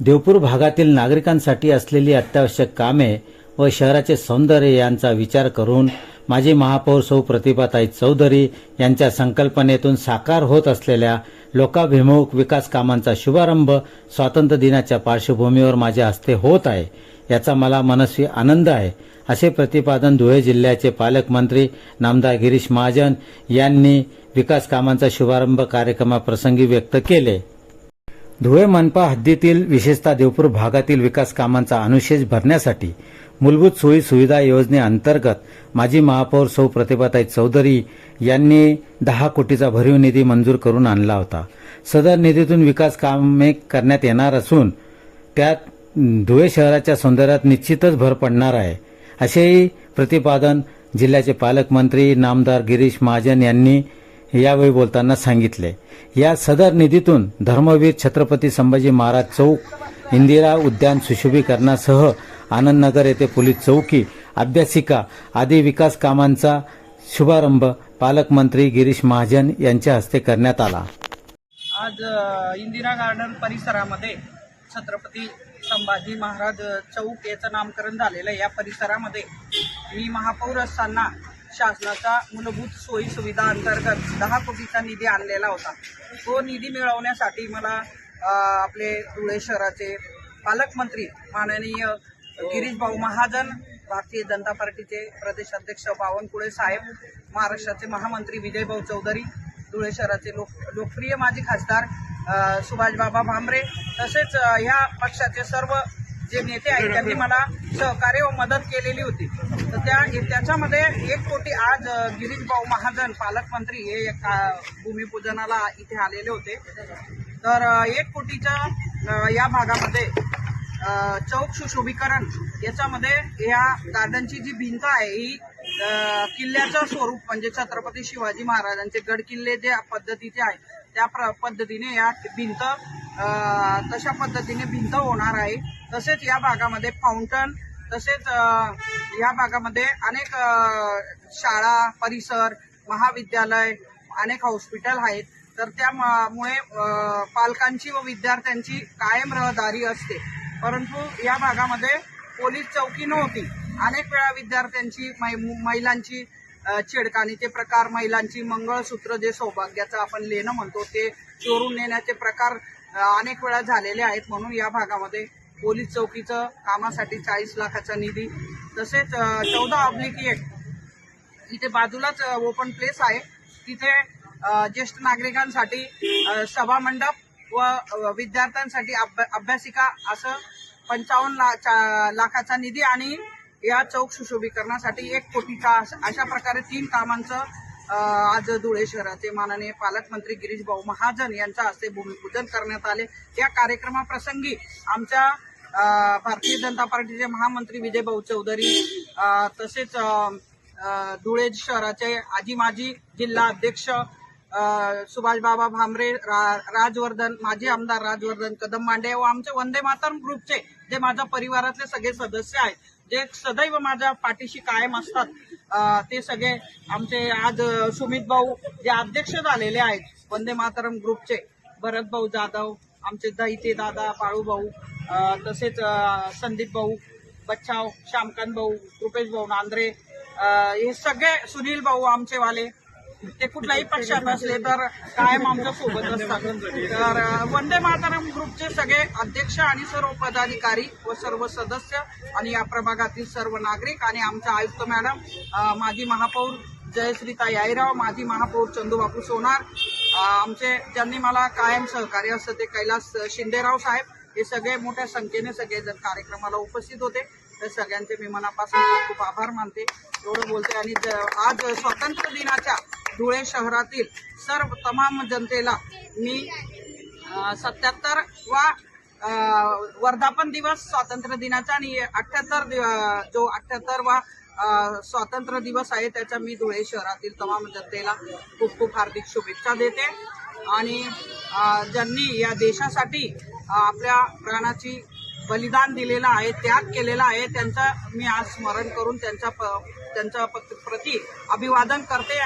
देवपूर भागातील नागरिकांसाठी असलेली अत्यावश्यक कामे व शहराचे सौंदर्य यांचा विचार करून माजी महापौर सौ प्रतिभाताई चौधरी यांच्या संकल्पनेतून साकार होत असलेल्या लोकाभिमुख विकास कामांचा शुभारंभ स्वातंत्र्य दिनाच्या पार्श्वभूमीवर माझ्या हस्ते होत आहे याचा मला मनस्वी आनंद आहे असे प्रतिपादन धुळे जिल्ह्याचे पालकमंत्री नामदार गिरीश महाजन यांनी विकास कामांचा शुभारंभ कार्यक्रमाप्रसंगी व्यक्त केले. धुळे मनपा हद्दीतील विशेषतः देवपूर भागातील विकास कामांचा अनुशेष भरण्यासाठी मूलभूत सोयी सुविधा योजनेअंतर्गत माजी महापौर सौ प्रतिभाताई चौधरी यांनी दहा कोटीचा भरीव निधी मंजूर करून आणला होता. सदर निधीतून विकास कामे करण्यात येणार असून त्यात धुळे शहराच्या सौंदर्यात निश्चितच भर पडणार आहे. असेही प्रतिपादन जिल्ह्याचे पालकमंत्री नामदार गिरीश महाजन यांनी यावेळी बोलताना सांगितले. या सदर निधीतून धर्मवीर छत्रपती संभाजी महाराज चौक इंदिरा उद्यान सुशोभीकरणासह आनंदनगर येथे पोलीस चौकी अभ्यासिका आदी विकास कामांचा शुभारंभ पालकमंत्री गिरीश महाजन यांच्या हस्ते करण्यात आला. आज इंदिरा गार्डन परिसरामध्ये छत्रपती संभाजी महाराज चौक याचं नामकरण झालेलं आहे. या परिसरामध्ये मी महापौर असताना शासनाचा मूलभूत सोयी सुविधा अंतर्गत दहा कोटीचा निधी आणलेला होता. तो निधी मिळवण्यासाठी मला आपले धुळे शहराचे पालकमंत्री माननीय गिरीश भाऊ महाजन भारतीय जनता पार्टीचे प्रदेशाध्यक्ष बावनकुळे साहेब महाराष्ट्राचे महामंत्री विजयभाऊ चौधरी धुळे शहराचे लोक लोकप्रिय माजी खासदार सुभाषबाबा भांबरे तसेच ह्या पक्षाचे सर्व जे नेते आहेत त्यांनी मला सहकार्य व मदत केलेली होती. तर त्या त्याच्यामध्ये एक कोटी आज अ, गिरीश भाऊ महाजन पालकमंत्री हे एका भूमिपूजनाला इथे आलेले होते. तर एक कोटीच्या या भागामध्ये चौक सुशोभीकरण याच्यामध्ये या गार्डनची जी भिंत आहे ही किल्ल्याचं स्वरूप म्हणजे छत्रपती शिवाजी महाराजांचे गड किल्ले पद्धतीचे आहे त्या प्र पद्धतीने या भिंत तशा पद्धतीने भिंत होणार आहे. तसेच या भागामध्ये फाउंटन तसेच या भागामध्ये अनेक शाळा परिसर महाविद्यालय अनेक हॉस्पिटल आहेत. तर त्यामुळे पालकांची व विद्यार्थ्यांची कायम रहदारी असते. परंतु या भागामध्ये पोलीस चौकी नव्हती. अनेक वेळा विद्यार्थ्यांची मै- महिलांची अ, छेडखानीचे प्रकार महिलांची मंगळसूत्र जे सौभाग्याचं आपण लेणं म्हणतो ते चोरून नेण्याचे प्रकार अनेक वेळा झालेले आहेत म्हणून या भागामध्ये पोलीस चौकीचं कामासाठी चाळीस लाखाचा निधी तसेच चौदा ऑब्लिक एक इथे बाजूलाच ओपन प्लेस आहे. तिथे ज्येष्ठ नागरिकांसाठी सभामंडप व विद्यार्थ्यांसाठी अभ्या- अभ्यासिका असं पंचावन्न ला चा- लाखाचा निधी आणि या चौक सुशोभीकरणासाठी एक कोटीचा अशा प्रकारे तीन कामांचं आज धुळे शहराचे माननीय पालकमंत्री गिरीश भाऊ महाजन यांच्या हस्ते भूमिपूजन करण्यात आले. या कार्यक्रमाप्रसंगी आमच्या भारतीय जनता पार्टीचे महामंत्री विजय भाऊ चौधरी तसेच धुळे शहराचे आजी माजी जिल्हा अध्यक्ष सुभाषबाबा भामरे रा- राजवर्धन माजी आमदार राजवर्धन कदम मांडे व आमचे वंदे मातरम ग्रुपचे जे माझ्या परिवारातले सगळे सदस्य आहेत. जे सदैव माझ्या पाठीशी कायम असतात ते सगळे आमचे आज सुमित भाऊ जे अध्यक्ष झालेले आहेत वंदे मातरम ग्रुपचे. भरत भाऊ जाधव आमचे दहिते दादा बाळू भाऊ तसेच संदीप भाऊ बच्चाव श्यामकांत भाऊ कृपेश भाऊ नांद्रे हे सगळे सुनील भाऊ आमचे वाले ते कुठल्याही पक्षात असले तर कायम आमच्यासोबत असतात. तर वंदे मातरम ग्रुपचे सगळे अध्यक्ष आणि सर्व पदाधिकारी व सर्व सदस्य आणि या प्रभागातील सर्व नागरिक आणि आमच्या आयुक्त मॅडम माजी महापौर जयश्रीता याईराव माजी महापौर चंदूबापू सोनार आमचे ज्यांनी मला कायम सहकार्य असतं ते कैलास शिंदेराव साहेब हे सगळे मोठ्या संख्येने सगळेजण कार्यक्रमाला उपस्थित होते. तर सगळ्यांचे मी मनापासून खूप आभार मानते. एवढं बोलते आणि ज- आज स्वातंत्र्य दिनाच्या धुळे शहरातील सर्व तमाम जनतेला मी सत्याहत्तर वा वर्धापन दिवस स्वातंत्र्य दिनाचा आणि अठ्याहत्तर जो अठ्याहत्तर वा स्वातंत्र्य दिवस आहे त्याच्या मी धुळे शहरातील तमाम जनतेला खूप खूप हार्दिक शुभेच्छा देते. आणि ज्यांनी या देशासाठी आपल्या प्राणाची बलिदान दिलेलं आहे त्याग केलेला आहे त्यांचं मी आज स्मरण करून त्यांच्या प- त्यांच्या प- अभिवादन करते.